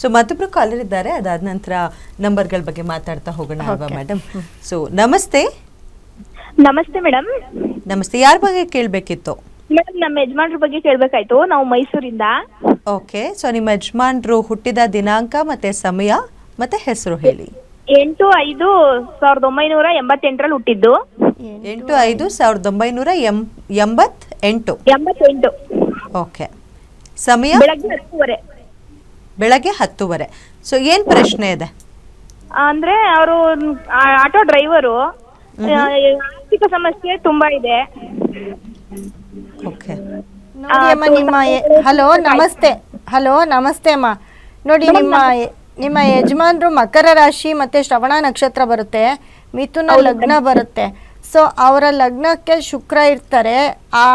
So ಮತ್ತೊಬ್ರು collar ಇದ್ದಾರೆ. ಅದಾದ ನಂತರ ನಂಬರ್ಗಳ ಬಗ್ಗೆ ಮಾತಾಡ್ತಾ ಹೋಗೋಣ. ಅಲ್ವಾ ಮೇಡಮ್ ಸೊ ನಮಸ್ತೆ. ನಮಸ್ತೆ ಮೇಡಮ್ ನಮಸ್ತೆ. ಯಾರ ಬಗ್ಗೆ ಕೇಳಬೇಕಿತ್ತು? ಮೇಡಮ್ ನಮ್ಮ ಯಜಮಾನ್ರ ಬಗ್ಗೆ ಕೇಳಬೇಕಾಯ್ತು. ನಾವು ಮೈಸೂರಿಂದ. ಓಕೆ ಸೊ ನಿಮ್ಮ ಯಜಮಾನ್ರು ಹುಟ್ಟಿದ ದಿನಾಂಕ ಮತ್ತೆ ಸಮಯ ಮತ್ತೆ ಹೆಸರು ಹೇಳಿ. ಎಂಟು ಐದು ಸಾವಿರದ ಒಂಬೈನೂರ ಎಂಬತ್ತೆಂಟರಲ್ಲಿ ಹುಟ್ಟಿದ್ದು. ಎಂಟು ಐದು ಸಾವಿರದ ಒಂಬೈನೂರ ಎಂ ಎಂಬತ್ ಎಂಟು ಎಂಬತ್ತೆಂಟು. ಓಕೆ ಸಮಯ? ಬೆಳಗ್ಗೆ ಹತ್ತುವರೆ. ಬೆಳಗ್ಗೆ ಹತ್ತುವರೆ. ಸೊ ಏನ್ ಪ್ರಶ್ನೆ ಇದೆ? ಅಂದ್ರೆ ಅವರು ಆಟೋ ಡ್ರೈವರು ಆರ್ಥಿಕ ಸಮಸ್ಯೆ ತುಂಬಾ ಇದೆ. ಓಕೆ. ನೋಡಿ ಅಮ್ಮ ನಿಮ್ಮ ಹಲೋ ನಮಸ್ತೆ. ಹಲೋ ನಮಸ್ತೆ ಅಮ್ಮ. ನೋಡಿ ನಿಮ್ಮ ನಿಮ್ಮ ಯಜಮಾನ್ರು ಮಕರ ರಾಶಿ ಮತ್ತೆ ಶ್ರವಣ ನಕ್ಷತ್ರ ಬರುತ್ತೆ. ಮಿಥುನ ಲಗ್ನ ಬರುತ್ತೆ. ಸೊ ಅವರ ಲಗ್ನಕ್ಕೆ ಶುಕ್ರ ಇರ್ತಾರೆ. ಆ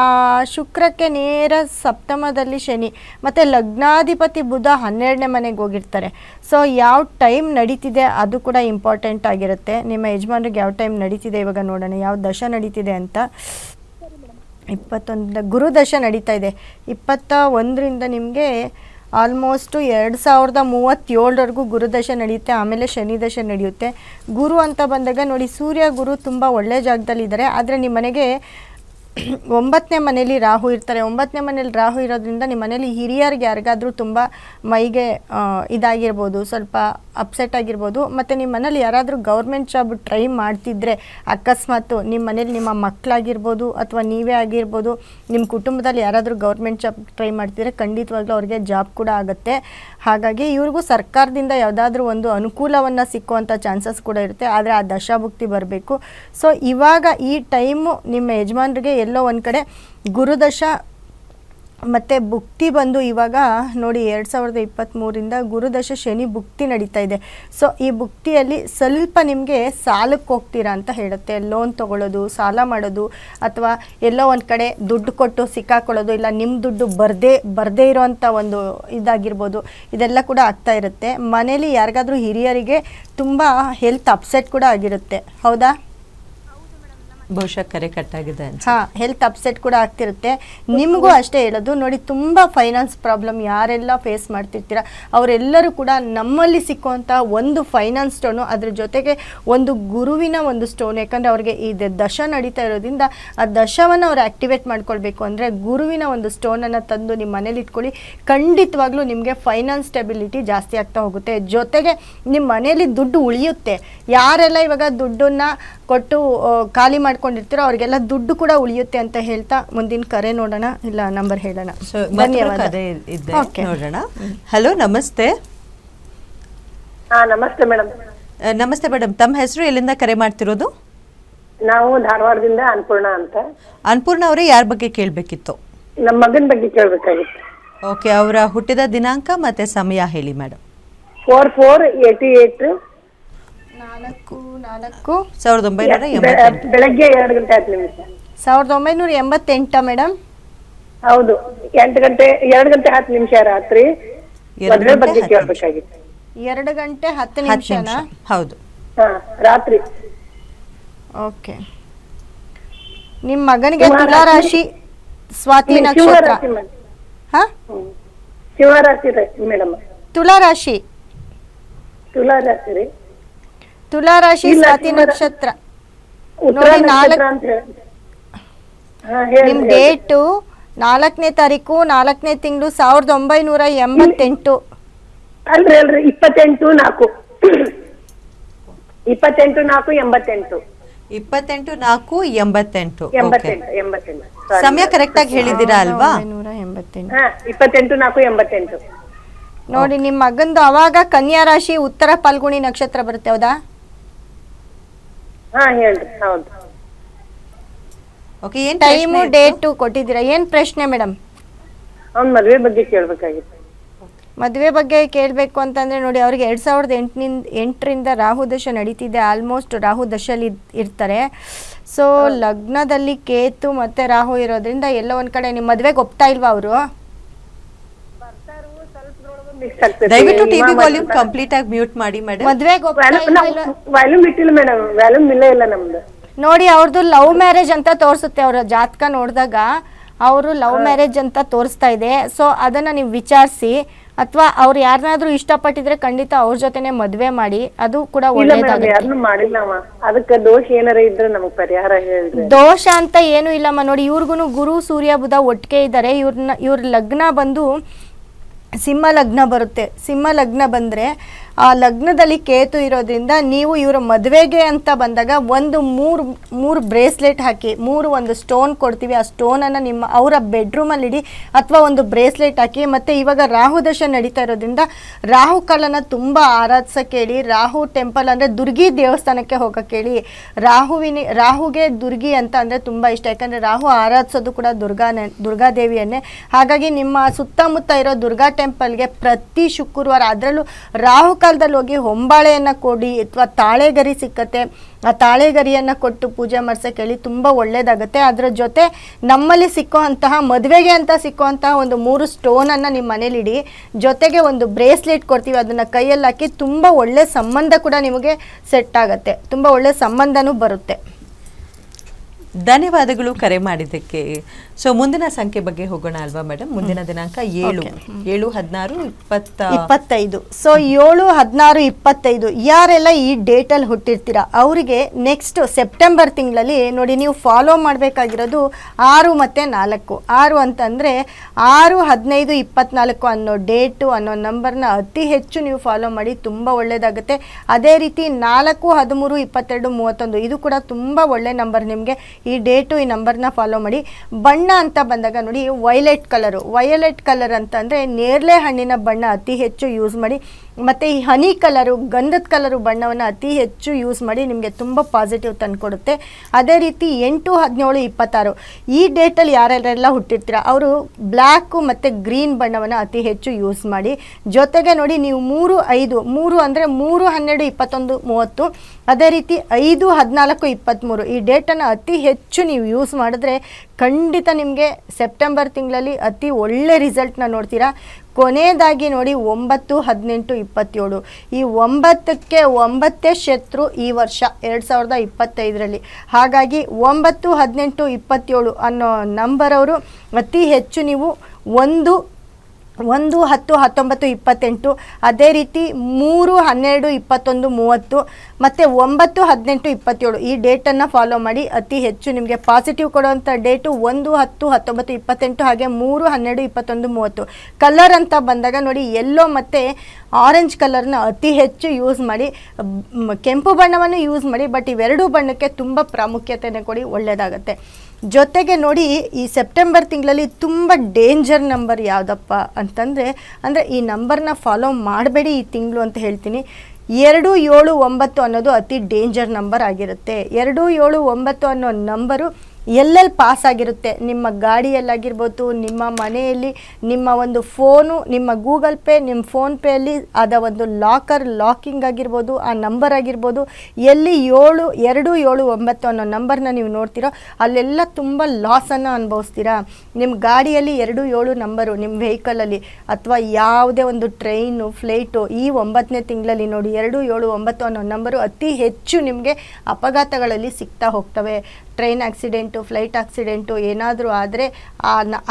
ಶುಕ್ರಕ್ಕೆ ನೇರ ಸಪ್ತಮದಲ್ಲಿ ಶನಿ, ಮತ್ತು ಲಗ್ನಾಧಿಪತಿ ಬುಧ ಹನ್ನೆರಡನೇ ಮನೆಗೆ ಹೋಗಿರ್ತಾರೆ. ಸೊ ಯಾವ ಟೈಮ್ ನಡೀತಿದೆ ಅದು ಕೂಡ ಇಂಪಾರ್ಟೆಂಟ್ ಆಗಿರುತ್ತೆ. ನಿಮ್ಮ ಯಜಮಾನ್ರಿಗೆ ಯಾವ ಟೈಮ್ ನಡೀತಿದೆ ಇವಾಗ ನೋಡೋಣ. ಯಾವ ದಶ ನಡೀತಿದೆ ಅಂತ. ಇಪ್ಪತ್ತೊಂದು ಗುರುದಶ ನಡೀತಾ ಇದೆ. ಇಪ್ಪತ್ತ ಒಂದರಿಂದ ನಿಮಗೆ ಆಲ್ಮೋಸ್ಟು ಎರಡು ಸಾವಿರದ ಮೂವತ್ತೇಳರವರೆಗೂ ಗುರುದಶೆ ನಡೆಯುತ್ತೆ, ಆಮೇಲೆ ಶನಿ ದಶ ನಡೆಯುತ್ತೆ. ಗುರು ಅಂತ ಬಂದಾಗ ನೋಡಿ ಸೂರ್ಯ ಗುರು ತುಂಬ ಒಳ್ಳೆಯ ಜಾಗದಲ್ಲಿದ್ದಾರೆ. ಆದರೆ ನಿಮ್ಮ ಮನೆಗೆ ಒಂಬತ್ತನೇ ಮನೇಲಿ ರಾಹು ಇರ್ತಾರೆ. ಒಂಬತ್ತನೇ ಮನೇಲಿ ರಾಹು ಇರೋದ್ರಿಂದ ನಿಮ್ಮ ಮನೇಲಿ ಹಿರಿಯರಿಗೆ ಯಾರಿಗಾದರೂ ತುಂಬ ಮೈಗೆ ಇದಾಗಿರ್ಬೋದು, ಸ್ವಲ್ಪ ಅಪ್ಸೆಟ್ ಆಗಿರ್ಬೋದು, ಮತ್ತು ನಿಮ್ಮ ಮನೇಲಿ ಯಾರಾದರೂ ಗೌರ್ಮೆಂಟ್ ಜಾಬ್ ಟ್ರೈ ಮಾಡ್ತಿದ್ರೆ ಅಕಸ್ಮಾತು ನಿಮ್ಮ ಮನೇಲಿ ನಿಮ್ಮ ಮಕ್ಕಳಾಗಿರ್ಬೋದು ಅಥವಾ ನೀವೇ ಆಗಿರ್ಬೋದು, ನಿಮ್ಮ ಕುಟುಂಬದಲ್ಲಿ ಯಾರಾದರೂ ಗೌರ್ಮೆಂಟ್ ಜಾಬ್ ಟ್ರೈ ಮಾಡ್ತಿದ್ರೆ ಖಂಡಿತವಾಗ್ಲೂ ಅವ್ರಿಗೆ ಜಾಬ್ ಕೂಡ ಆಗುತ್ತೆ. ಹಾಗಾಗಿ ಇವ್ರಿಗೂ ಸರ್ಕಾರದಿಂದ ಯಾವುದಾದ್ರೂ ಒಂದು ಅನುಕೂಲವನ್ನು ಸಿಕ್ಕುವಂಥ ಚಾನ್ಸಸ್ ಕೂಡ ಇರುತ್ತೆ. ಆದರೆ ಆ ದಶಾಭುಕ್ತಿ ಬರಬೇಕು. ಸೊ ಇವಾಗ ಈ ಟೈಮು ನಿಮ್ಮ ಯಜಮಾನ್ರಿಗೆ ಎಲ್ಲೋ ಒಂದು ಕಡೆ ಗುರುದಶ ಮತ್ತು ಭುಕ್ತಿ ಬಂದು ಇವಾಗ ನೋಡಿ ಎರಡು ಸಾವಿರದ ಇಪ್ಪತ್ತ್ಮೂರಿಂದ ಗುರುದಶ ಶನಿ ಭುಕ್ತಿ ನಡೀತಾ ಇದೆ. ಸೊ ಈ ಭುಕ್ತಿಯಲ್ಲಿ ಸ್ವಲ್ಪ ನಿಮಗೆ ಸಾಲಕ್ಕೆ ಹೋಗ್ತೀರಾ ಅಂತ ಹೇಳುತ್ತೆ. ಲೋನ್ ತೊಗೊಳ್ಳೋದು ಸಾಲ ಮಾಡೋದು, ಅಥವಾ ಎಲ್ಲೋ ಒಂದು ಕಡೆ ದುಡ್ಡು ಕೊಟ್ಟು ಸಿಕ್ಕಾಕೊಳ್ಳೋದು, ಇಲ್ಲ ನಿಮ್ಮ ದುಡ್ಡು ಬರದೇ ಬರದೇ ಇರೋವಂಥ ಒಂದು ಇದಾಗಿರ್ಬೋದು. ಇದೆಲ್ಲ ಕೂಡ ಆಗ್ತಾ ಇರುತ್ತೆ. ಮನೇಲಿ ಯಾರಿಗಾದರೂ ಹಿರಿಯರಿಗೆ ತುಂಬ ಹೆಲ್ತ್ ಅಪ್ಸೆಟ್ ಕೂಡ ಆಗಿರುತ್ತೆ. ಹೌದಾ? ಬಹುಶಃ ಕರೆ ಕಟ್ಟಾಗಿದೆ ಹಾ ಹೆಲ್ತ್ ಅಪ್ಸೆಟ್ ಕೂಡ ಆಗ್ತಿರುತ್ತೆ. ನಿಮಗೂ ಅಷ್ಟೇ ಹೇಳೋದು, ನೋಡಿ ತುಂಬ ಫೈನಾನ್ಸ್ ಪ್ರಾಬ್ಲಮ್ ಯಾರೆಲ್ಲ ಫೇಸ್ ಮಾಡ್ತಿರ್ತೀರ, ಅವರೆಲ್ಲರೂ ಕೂಡ ನಮ್ಮಲ್ಲಿ ಸಿಕ್ಕುವಂಥ ಒಂದು ಫೈನಾನ್ಸ್ ಸ್ಟೋನು ಅದ್ರ ಜೊತೆಗೆ ಒಂದು ಗುರುವಿನ ಒಂದು ಸ್ಟೋನ್ ಯಾಕಂದರೆ ಅವ್ರಿಗೆ ಈ ದಶ ನಡೀತಾ ಇರೋದ್ರಿಂದ ಆ ದಶವನ್ನು ಅವ್ರು ಆ್ಯಕ್ಟಿವೇಟ್ ಮಾಡ್ಕೊಳ್ಬೇಕು ಅಂದರೆ ಗುರುವಿನ ಒಂದು ಸ್ಟೋನನ್ನು ತಂದು ನಿಮ್ಮ ಮನೇಲಿ ಇಟ್ಕೊಳ್ಳಿ, ಖಂಡಿತವಾಗ್ಲೂ ನಿಮಗೆ ಫೈನಾನ್ಸ್ ಸ್ಟೆಬಿಲಿಟಿ ಜಾಸ್ತಿ ಆಗ್ತಾ ಹೋಗುತ್ತೆ. ಜೊತೆಗೆ ನಿಮ್ಮ ಮನೇಲಿ ದುಡ್ಡು ಉಳಿಯುತ್ತೆ. ಯಾರೆಲ್ಲ ಇವಾಗ ದುಡ್ಡನ್ನ ಕೊಟ್ಟು ಖಾಲಿ ಖಾಲಿ ಮಾಡ್ಕೊಂಡಿರ್ತೀರೋ ಅವ್ರಿಗೆಲ್ಲ ದುಡ್ಡು ಕೂಡ ಉಳಿಯುತ್ತೆ ಅಂತ ಹೇಳ್ತಾ ಮುಂದಿನ ಕರೆ ನೋಡೋಣ. ಇಲ್ಲ ನಂಬರ್ ಹೇಳೋಣ. ಧನ್ಯವಾದ. ಇದೆ ನೋಡೋಣ. ಹಲೋ ನಮಸ್ತೆ. ಹಾ ನಮಸ್ತೆ ಮೇಡಮ್. ನಮಸ್ತೆ ಮೇಡಮ್. ತಮ್ಮ ಹೆಸರು ಎಲ್ಲಿಂದ ಕರೆ ಮಾಡ್ತಿರೋದು? ನಾವು ಧಾರವಾಡದಿಂದ ಅನ್ಪೂರ್ಣ ಅಂತ. ಅನ್ಪೂರ್ಣ ಅವರೇ ಯಾರ ಬಗ್ಗೆ ಕೇಳಬೇಕಿತ್ತು? ನಮ್ಮ ಮಗನ ಬಗ್ಗೆ ಕೇಳಬೇಕಾಗಿತ್ತು. ಓಕೆ ಅವರ ಹುಟ್ಟಿದ ದಿನಾಂಕ ಮತ್ತೆ ಸಮಯ ಹೇಳಿ madam. Four four eighty eight ನಾಲ್ಕು ನಾಲ್ಕು. ಸಾವಿರದ ಒಂಬೈನೂರ ಎಂಬತ್ತೆಂಟು. ಬೆಳಗ್ಗೆ ಎರಡು ಗಂಟೆ ಹತ್ತು ನಿಮಿಷ. ಸಾವಿರದ ಒಂಬೈನೂರ ಎಂಬತ್ತೆಂಟ ಮೇಡಮ್? ಹೌದು. ಎಂಟು ಗಂಟೆ ಎರಡು ಗಂಟೆ ಹತ್ತು ನಿಮಿಷ ರಾತ್ರಿ. ಎರಡು ಮದುವೆ ಗಂಟೆ ಬಗ್ಗೆ ಹತ್ತು ಕೇಳ್ಬೇಕಾಗಿತ್ತು. ಎರಡು ಗಂಟೆ ಹತ್ತು ಹತ್ತು ನಿಮಿಷನಾ? ನಿಮಿಷ. ಹೌದು. ಹಾ ರಾತ್ರಿ. ಓಕೆ. ನಿಮ್ಮ ಮಗನಿಗೆ ತುಲಾ ರಾಶಿ ಸ್ವಾತಿ ನಕ್ಷತ್ರ ಶಿವರಾಶಿ ಮೇಡಮ್. ಹಾ? ಹ್ಮ್. ಮೇಡಮ್. ತುಲಾ ರಾಶಿ ತುಲಾ ರಾಶಿ ರೀ ತುಲಾ ರಾಶಿ ಇಲ್ಲ, ಸ್ವಾತಿ ನಕ್ಷತ್ರ. ಉತ್ತರ ನೋಡಿ, ನಾಲ್ಕು- ನಿಮ್ ಡೇಟು ನಾಲ್ಕನೇ ತಾರೀಕು ನಾಲ್ಕನೇ ತಿಂಗಳು ಸಾವಿರದ ಒಂಬೈನೂರ ಎಂಬತ್ತೆಂಟು. ಅಲ್ರಿ ಅಲ್ರಿ ಇಪ್ಪತ್ತೆಂಟು ನಾಲ್ಕು. ಇಪ್ಪತ್ತೆಂಟು ನಾಲ್ಕು ಎಂಬತ್ತೆಂಟು. ಇಪ್ಪತ್ತೆಂಟು ನಾಲ್ಕು ಎಂಬತ್ತೆಂಟು. ಎಂಬತ್ತೆಂಟು ಎಂಬತ್ತೆಂಟು. ಸಮಯ ಕರೆಕ್ಟ್ ಆಗಿ ಹೇಳಿದ್ದೀರಾ ಅಲ್ವಾ? ಎಂಬತ್ತೆಂಟು. ಹಾ ಇಪ್ಪತ್ತೆಂಟು ನಾಲ್ಕು ಎಂಬತ್ತೆಂಟು. ನೋಡಿ ನಿಮ್ಮ ಮಗಂದು ಅವಾಗ ಕನ್ಯಾ ರಾಶಿ ಉತ್ತರ ಫಲ್ಗುಣಿ ನಕ್ಷತ್ರ ಬರುತ್ತೆ ಹೌದಾ? ಹಾ ಹೇಳ್ರಿ ಹೌದು. ಓಕೆ ಏನ್ ಟೈಮ್? ಡೇಟು ಕೊಟ್ಟಿದ್ದೀರಾ? ಏನ್ ಪ್ರಶ್ನೆ ಮೇಡಮ್ ಅವ್ನ ಮದ್ವೆ ಬಗ್ಗೆ ಕೇಳ್ಬೇಕಾಗಿತ್ತು. ಮದುವೆ ಬಗ್ಗೆ ಕೇಳಬೇಕು ಅಂತಂದರೆ ನೋಡಿ ಅವ್ರಿಗೆ ಎರಡ್ ಸಾವಿರದ ಎಂಟನಿಂದ ಎಂಟರಿಂದ ರಾಹು ದಶ ನಡೀತಿದೆ. ಆಲ್ಮೋಸ್ಟ್ ರಾಹು ದಶಲ್ಲಿ ಇರ್ತಾರೆ. ಸೊ ಲಗ್ನದಲ್ಲಿ ಕೇತು ಮತ್ತೆ ರಾಹು ಇರೋದ್ರಿಂದ ಎಲ್ಲ ಒಂದ್ ಕಡೆ ನಿಮ್ಮ ಮದ್ವೆಗೆ ಒಪ್ತಾ ಇಲ್ವಾ ಅವರು? ದಯವಿಟ್ಟು ಟಿವಿ ವಾಲ್ಯೂಮ್ ಕಂಪ್ಲೀಟ್ ಆಗಿ ಮ್ಯೂಟ್ ಮಾಡಿ ಮೇಡಮ್ ಮದುವೆಗೆ? ವ್ಯಾಲ್ಯೂಮ್ ಇಟ್ಟಿಲ್ಲ ಮೇಡಮ್ ವ್ಯಾಲ್ಯೂಮ್ ಇಲ್ಲೇ ಇಲ್ಲ ನಮ್ದು. ನೋಡಿ ಅವ್ರದ್ದು ಲವ್ ಮ್ಯಾರೇಜ್ ಅಂತ ತೋರಿಸುತ್ತೆ ಅವರ ಜಾತಕ ನೋಡಿದಾಗ. ಅವರು ಲವ್ ಮ್ಯಾರೇಜ್ ಅಂತ ತೋರಿಸ್ತಾ ಇದೆ. ಸೊ ಅದನ್ನ ನೀವು ವಿಚಾರಿಸಿ. ಅಥವಾ ಅವ್ರು ಯಾರನ್ನಾದ್ರೂ ಇಷ್ಟಪಟ್ಟಿದ್ರೆ ಖಂಡಿತ ಅವ್ರ ಜೊತೆನೆ ಮದ್ವೆ ಮಾಡಿ. ಅದು ಕೂಡ ಇಲ್ಲ ಮೇಡಮ್ ಒಳ್ಳೇದಾಗುತ್ತೆ. ಯಾರನ್ನು ಮಾಡಿಲ್ಲವ ಅದಕ್ಕೆ ದೋಷ ಏನಾರ ಇದ್ರೆ ನಮಗ್ ಪರಿಹಾರ ಹೇಳ್ರಿ. ದೋಷ ಅಂತ ಏನು ಇಲ್ಲಮ್ಮ ನೋಡಿ ಇವ್ರಿಗೂ ಗುರು ಸೂರ್ಯ ಬುಧ ಒಟ್ಟಿಗೆ ಇದ್ದಾರೆ. ಇವ್ರನ್ನ ಇವ್ರ ಲಗ್ನ ಬಂದು ಸಿಂಹ ಲಗ್ನ ಬರುತ್ತೆ. ಸಿಂಹ ಲಗ್ನ ಬಂದರೆ ಆ ಲಗ್ನದಲ್ಲಿ ಕೇತು ಇರೋದ್ರಿಂದ ನೀವು ಇವರ ಮದುವೆಗೆ ಅಂತ ಬಂದಾಗ ಒಂದು ಮೂರು ಮೂರು ಬ್ರೇಸ್ಲೆಟ್ ಹಾಕಿ, ಮೂರು ಒಂದು ಸ್ಟೋನ್ ಕೊಡ್ತೀವಿ. ಆ ಸ್ಟೋನನ್ನು ನಿಮ್ಮ ಅವರ ಬೆಡ್ರೂಮಲ್ಲಿ ಇಡಿ ಅಥವಾ ಒಂದು ಬ್ರೇಸ್ಲೆಟ್ ಹಾಕಿ. ಮತ್ತು ಇವಾಗ ರಾಹು ದಶ ನಡೀತಾ ಇರೋದ್ರಿಂದ ರಾಹು ಕಾಲನ ತುಂಬ ಆರಾಧಿಸೋಕೆ ಹೇಳಿ, ರಾಹು ಟೆಂಪಲ್ ಅಂದರೆ ದುರ್ಗಿ ದೇವಸ್ಥಾನಕ್ಕೆ ಹೋಗೋಕೆ ಹೇಳಿ, ರಾಹುವಿನ, ರಾಹುಗೆ ದುರ್ಗಿ ಅಂತ ಅಂದರೆ ತುಂಬ ಇಷ್ಟ. ಯಾಕಂದರೆ ರಾಹು ಆರಾಧಿಸೋದು ಕೂಡ ದುರ್ಗಾನೆ ದುರ್ಗಾದೇವಿಯನ್ನೇ ಹಾಗಾಗಿ ನಿಮ್ಮ ಸುತ್ತಮುತ್ತ ಇರೋ ದುರ್ಗಾ ಟೆಂಪಲ್ಗೆ ಪ್ರತಿ ಶುಕ್ರವಾರ ಅದರಲ್ಲೂ ರಾಹು ಕಾಲದಲ್ಲಿ ಹೋಗಿ ಹೊಂಬಾಳೆಯನ್ನು ಕೊಡಿ ಅಥವಾ ತಾಳೆಗರಿ ಸಿಕ್ಕತ್ತೆ, ಆ ತಾಳೆಗರಿಯನ್ನು ಕೊಟ್ಟು ಪೂಜೆ ಮಾಡ್ಸೋಕ್ಕೆ ಹೇಳಿ ತುಂಬ ಒಳ್ಳೆಯದಾಗುತ್ತೆ ಅದರ ಜೊತೆ ನಮ್ಮಲ್ಲಿ ಸಿಕ್ಕುವಂತಹ, ಮದುವೆಗೆ ಅಂತ ಸಿಕ್ಕುವಂತಹ ಒಂದು ಮೂರು ಸ್ಟೋನನ್ನು ನಿಮ್ಮ ಮನೇಲಿ ಇಡಿ. ಜೊತೆಗೆ ಒಂದು ಬ್ರೇಸ್ಲೆಟ್ ಕೊಡ್ತೀವಿ, ಅದನ್ನು ಕೈಯಲ್ಲಿ ಹಾಕಿ ತುಂಬ ಒಳ್ಳೆ ಸಂಬಂಧ ಕೂಡ ನಿಮಗೆ ಸೆಟ್ ಆಗುತ್ತೆ. ತುಂಬ ಒಳ್ಳೆ ಸಂಬಂಧನೂ ಬರುತ್ತೆ. ಧನ್ಯವಾದಗಳು ಕರೆ ಮಾಡಿದ್ದಕ್ಕೆ. ಸೊ ಮುಂದಿನ ಸಂಖ್ಯೆ ಬಗ್ಗೆ ಹೋಗೋಣ ಅಲ್ವಾ ಮೇಡಮ್ ಮುಂದಿನ ದಿನಾಂಕ ಏಳು. ಏಳು ಹದಿನಾರು ಇಪ್ಪತ್ತ ಇಪ್ಪತ್ತೈದು. ಸೊ ಏಳು ಹದಿನಾರು ಇಪ್ಪತ್ತೈದು. ಯಾರೆಲ್ಲ ಈ ಡೇಟಲ್ಲಿ ಹುಟ್ಟಿರ್ತೀರಾ? ಅವರಿಗೆ ನೆಕ್ಸ್ಟ್ ಸೆಪ್ಟೆಂಬರ್ ತಿಂಗಳಲ್ಲಿ ನೋಡಿ ನೀವು ಫಾಲೋ ಮಾಡಬೇಕಾಗಿರೋದು ಆರು ಮತ್ತು ನಾಲ್ಕು. ಆರು ಅಂತಂದರೆ ಆರು ಹದಿನೈದು ಇಪ್ಪತ್ನಾಲ್ಕು ಅನ್ನೋ ಡೇಟು ಅನ್ನೋ ನಂಬರ್ನ ಅತಿ ಹೆಚ್ಚು ನೀವು ಫಾಲೋ ಮಾಡಿ ತುಂಬ ಒಳ್ಳೆಯದಾಗುತ್ತೆ ಅದೇ ರೀತಿ ನಾಲ್ಕು ಹದಿಮೂರು ಇಪ್ಪತ್ತೆರಡು ಮೂವತ್ತೊಂದು ಇದು ಕೂಡ ತುಂಬ ಒಳ್ಳೆ ನಂಬರ್ ನಿಮಗೆ. ಈ ಡೇಟು ಈ ನಂಬರ್ನ ಫಾಲೋ ಮಾಡಿ. ಬಣ್ಣ ಅಂತ ಬಂದಾಗ ನೋಡಿ ವೈಲೆಟ್ ಕಲರು ವೈಲೆಟ್ ಕಲರ್ ಅಂತಂದರೆ ನೇರಳೆ ಹಣ್ಣಿನ ಬಣ್ಣ ಅತಿ ಹೆಚ್ಚು ಯೂಸ್ ಮಾಡಿ. ಮತ್ತು ಈ ಹನಿ ಕಲರು ಗಂಧದ ಕಲರು ಬಣ್ಣವನ್ನು ಅತಿ ಹೆಚ್ಚು ಯೂಸ್ ಮಾಡಿ ನಿಮಗೆ ತುಂಬ ಪಾಸಿಟಿವ್ ತಂದುಕೊಡುತ್ತೆ ಅದೇ ರೀತಿ ಎಂಟು, ಹದಿನೇಳು, ಇಪ್ಪತ್ತಾರು. ಈ ಡೇಟಲ್ಲಿ ಯಾರ್ಯಾರೆಲ್ಲ ಹುಟ್ಟಿರ್ತೀರ, ಅವರು ಬ್ಲ್ಯಾಕು ಮತ್ತು ಗ್ರೀನ್ ಬಣ್ಣವನ್ನು ಅತಿ ಹೆಚ್ಚು ಯೂಸ್ ಮಾಡಿ. ಜೊತೆಗೆ ನೋಡಿ, ನೀವು ಮೂರು, ಐದು, ಮೂರು ಅಂದರೆ ಮೂರು, ಹನ್ನೆರಡು, ಇಪ್ಪತ್ತೊಂದು, ಮೂವತ್ತು. ಅದೇ ರೀತಿ ಐದು, ಹದಿನಾಲ್ಕು ಇಪ್ಪತ್ತ್ಮೂರು ಈ ಡೇಟನ್ನು ಅತಿ ಹೆಚ್ಚು ನೀವು ಯೂಸ್ ಮಾಡಿದ್ರೆ ಖಂಡಿತ ನಿಮಗೆ ಸೆಪ್ಟೆಂಬರ್ ತಿಂಗಳಲ್ಲಿ ಅತಿ ಒಳ್ಳೆ ರಿಸಲ್ಟ್ನ ನೋಡ್ತೀರಾ. ಕೊನೆಯದಾಗಿ ನೋಡಿ ಒಂಬತ್ತು, ಹದಿನೆಂಟು, ಇಪ್ಪತ್ತೇಳು. ಈ ಒಂಬತ್ತಕ್ಕೆ ಒಂಬತ್ತೇ ಶತ್ರು ಈ ವರ್ಷ ಎರಡು ಸಾವಿರದ ಇಪ್ಪತ್ತೈದರಲ್ಲಿ. ಹಾಗಾಗಿ ಒಂಬತ್ತು, ಹದಿನೆಂಟು, ಇಪ್ಪತ್ತೇಳು ಅನ್ನೋ ನಂಬರ್ ಅವರು ಅತಿ ಹೆಚ್ಚು ನೀವು ಒಂದು ಒಂದು, ಹತ್ತು, ಹತ್ತೊಂಬತ್ತು, ಇಪ್ಪತ್ತೆಂಟು, ಅದೇ ರೀತಿ ಮೂರು, ಹನ್ನೆರಡು, ಇಪ್ಪತ್ತೊಂದು, ಮೂವತ್ತು, ಮತ್ತು ಒಂಬತ್ತು, ಹದಿನೆಂಟು, ಇಪ್ಪತ್ತೇಳು ಈ ಡೇಟನ್ನು ಫಾಲೋ ಮಾಡಿ. ಅತಿ ಹೆಚ್ಚು ನಿಮಗೆ ಪಾಸಿಟಿವ್ ಕೊಡುವಂಥ ಡೇಟು ಒಂದು, ಹತ್ತು, ಹತ್ತೊಂಬತ್ತು, ಇಪ್ಪತ್ತೆಂಟು, ಹಾಗೆ ಮೂರು, ಹನ್ನೆರಡು, ಇಪ್ಪತ್ತೊಂದು, ಮೂವತ್ತು. ಕಲರ್ ಅಂತ ಬಂದಾಗ ನೋಡಿ ಎಲ್ಲೋ ಮತ್ತು ಆರೆಂಜ್ ಕಲರ್ನ ಅತಿ ಹೆಚ್ಚು ಯೂಸ್ ಮಾಡಿ. ಕೆಂಪು ಬಣ್ಣವನ್ನು ಯೂಸ್ ಮಾಡಿ ಬಟ್ ಇವೆರಡೂ ಬಣ್ಣಕ್ಕೆ ತುಂಬ ಪ್ರಾಮುಖ್ಯತೆಯನ್ನು ಕೊಡಿ ಒಳ್ಳೆಯದಾಗುತ್ತೆ ಜೊತೆಗೆ ನೋಡಿ, ಈ ಸೆಪ್ಟೆಂಬರ್ ತಿಂಗಳಲ್ಲಿ ತುಂಬ ಡೇಂಜರ್ ನಂಬರ್ ಯಾವುದಪ್ಪ ಅಂತಂದರೆ, ಅಂದರೆ ಈ ನಂಬರ್ನ ಫಾಲೋ ಮಾಡಬೇಡಿ ಈ ತಿಂಗಳು ಅಂತ ಹೇಳ್ತೀನಿ. ಎರಡು ಏಳು ಒಂಬತ್ತು ಅನ್ನೋದು ಅತಿ ಡೇಂಜರ್ ನಂಬರ್ ಆಗಿರುತ್ತೆ. ಎರಡು ಏಳು ಒಂಬತ್ತು ಅನ್ನೋ ನಂಬರು ಎಲ್ಲೆಲ್ಲಿ ಪಾಸ್ ಆಗಿರುತ್ತೆ? ನಿಮ್ಮ ಗಾಡಿಯಲ್ಲಾಗಿರ್ಬೋದು, ನಿಮ್ಮ ಮನೆಯಲ್ಲಿ, ನಿಮ್ಮ ಒಂದು ಫೋನು ನಿಮ್ಮ ಗೂಗಲ್ ಪೇ ನಿಮ್ಮ ಫೋನ್ಪೇಯಲ್ಲಿ ಆದ ಒಂದು ಲಾಕರ್ ಲಾಕಿಂಗ್ ಆಗಿರ್ಬೋದು, ಆ ನಂಬರ್ ಆಗಿರ್ಬೋದು, ಎಲ್ಲಿ ಏಳು, ಎರಡು, ಏಳು, ಒಂಬತ್ತು ಅನ್ನೋ ನಂಬರ್ನ ನೀವು ನೋಡ್ತೀರೋ, ಅಲ್ಲೆಲ್ಲ ತುಂಬ ಲಾಸನ್ನು ಅನುಭವಿಸ್ತೀರಾ? ನಿಮ್ಮ ಗಾಡಿಯಲ್ಲಿ ಎರಡು, ಏಳು ನಂಬರು ನಿಮ್ಮ ವೆಹಿಕಲಲ್ಲಿ ಅಥವಾ ಯಾವುದೇ ಒಂದು ಟ್ರೈನು ಫ್ಲೈಟು ಈ ಒಂಬತ್ತನೇ ತಿಂಗಳಲ್ಲಿ ನೋಡಿ, ಎರಡು, ಏಳು, ಒಂಬತ್ತು ಅನ್ನೋ ನಂಬರು ಅತಿ ಹೆಚ್ಚು ನಿಮಗೆ ಅಪಘಾತಗಳಲ್ಲಿ ಸಿಗ್ತಾ ಹೋಗ್ತವೆ. ಟ್ರೈನ್ ಆಕ್ಸಿಡೆಂಟು, ಫ್ಲೈಟ್ ಆಕ್ಸಿಡೆಂಟು ಏನಾದರೂ ಆದರೆ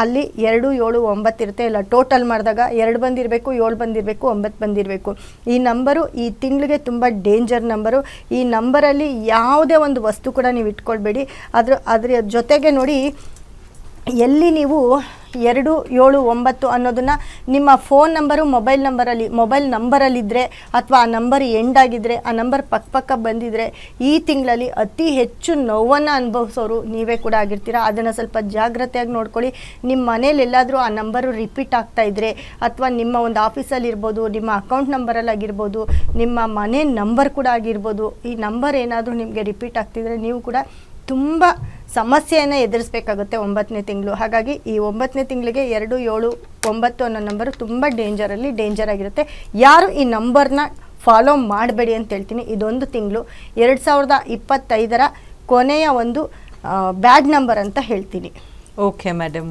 ಅಲ್ಲಿ ಎರಡು, ಏಳು, ಒಂಬತ್ತು ಇರುತ್ತೆ. ಇಲ್ಲ, ಟೋಟಲ್ ಮಾಡಿದಾಗ ಎರಡು ಬಂದಿರಬೇಕು, ಏಳು ಬಂದಿರಬೇಕು, ಒಂಬತ್ತು ಬಂದಿರಬೇಕು. ಈ ನಂಬರು ಈ ತಿಂಗಳಿಗೆ ತುಂಬ ಡೇಂಜರ್ ನಂಬರು. ಈ ನಂಬರಲ್ಲಿ ಯಾವುದೇ ಒಂದು ವಸ್ತು ಕೂಡ ನೀವು ಇಟ್ಕೊಳ್ಬೇಡಿ. ಅದ್ರ ಅದ್ರ ಜೊತೆಗೆ ನೋಡಿ ಎಲ್ಲಿ ನೀವು ಎರಡು, ಏಳು, ಒಂಬತ್ತು ಅನ್ನೋದನ್ನು ನಿಮ್ಮ ಫೋನ್ ನಂಬರು, ಮೊಬೈಲ್ ನಂಬರಲ್ಲಿ, ಮೊಬೈಲ್ ನಂಬರಲ್ಲಿದ್ದರೆ ಅಥವಾ ಆ ನಂಬರ್ ಎಂಡ್ ಆಗಿದ್ದರೆ ಆ ನಂಬರ್ ಪಕ್ಕ ಪಕ್ಕ ಬಂದಿದ್ದರೆ ಈ ತಿಂಗಳಲ್ಲಿ ಅತಿ ಹೆಚ್ಚು ನೋವನ್ನು ಅನುಭವಿಸೋರು ನೀವೇ ಕೂಡ ಆಗಿರ್ತೀರ. ಅದನ್ನು ಸ್ವಲ್ಪ ಜಾಗ್ರತೆಯಾಗಿ ನೋಡ್ಕೊಳ್ಳಿ. ನಿಮ್ಮ ಮನೇಲಿ ಎಲ್ಲಾದರೂ ಆ ನಂಬರು ರಿಪೀಟ್ ಆಗ್ತಾ ಇದ್ದರೆ ಅಥವಾ ನಿಮ್ಮ ಒಂದು ಆಫೀಸಲ್ಲಿರ್ಬೋದು ನಿಮ್ಮ ಅಕೌಂಟ್ ನಂಬರಲ್ಲಿ ಆಗಿರ್ಬೋದು, ನಿಮ್ಮ ಮನೆ ನಂಬರ್ ಕೂಡ ಆಗಿರ್ಬೋದು, ಈ ನಂಬರ್ ಏನಾದರೂ ನಿಮಗೆ ರಿಪೀಟ್ ಆಗ್ತಿದ್ರೆ ನೀವು ಕೂಡ ತುಂಬ ಸಮಸ್ಯೆಯನ್ನು ಎದುರಿಸಬೇಕಾಗುತ್ತೆ ಒಂಬತ್ತನೇ ತಿಂಗಳು. ಹಾಗಾಗಿ ಈ ಒಂಬತ್ತನೇ ತಿಂಗಳಿಗೆ ಎರಡು, ಏಳು, ಒಂಬತ್ತು ಅನ್ನೋ ನಂಬರು ತುಂಬ ಡೇಂಜರಲ್ಲಿ ಡೇಂಜರ್ ಆಗಿರುತ್ತೆ. ಯಾರು ಈ ನಂಬರ್ನ ಫಾಲೋ ಮಾಡಬೇಡಿ ಅಂತ ಹೇಳ್ತೀನಿ. ಇದೊಂದು ತಿಂಗಳು. ಎರಡು ಸಾವಿರದ ಇಪ್ಪತ್ತೈದರ ಕೊನೆಯ ಒಂದು ಬ್ಯಾಡ್ ನಂಬರ್ ಅಂತ ಹೇಳ್ತೀನಿ. Okay madam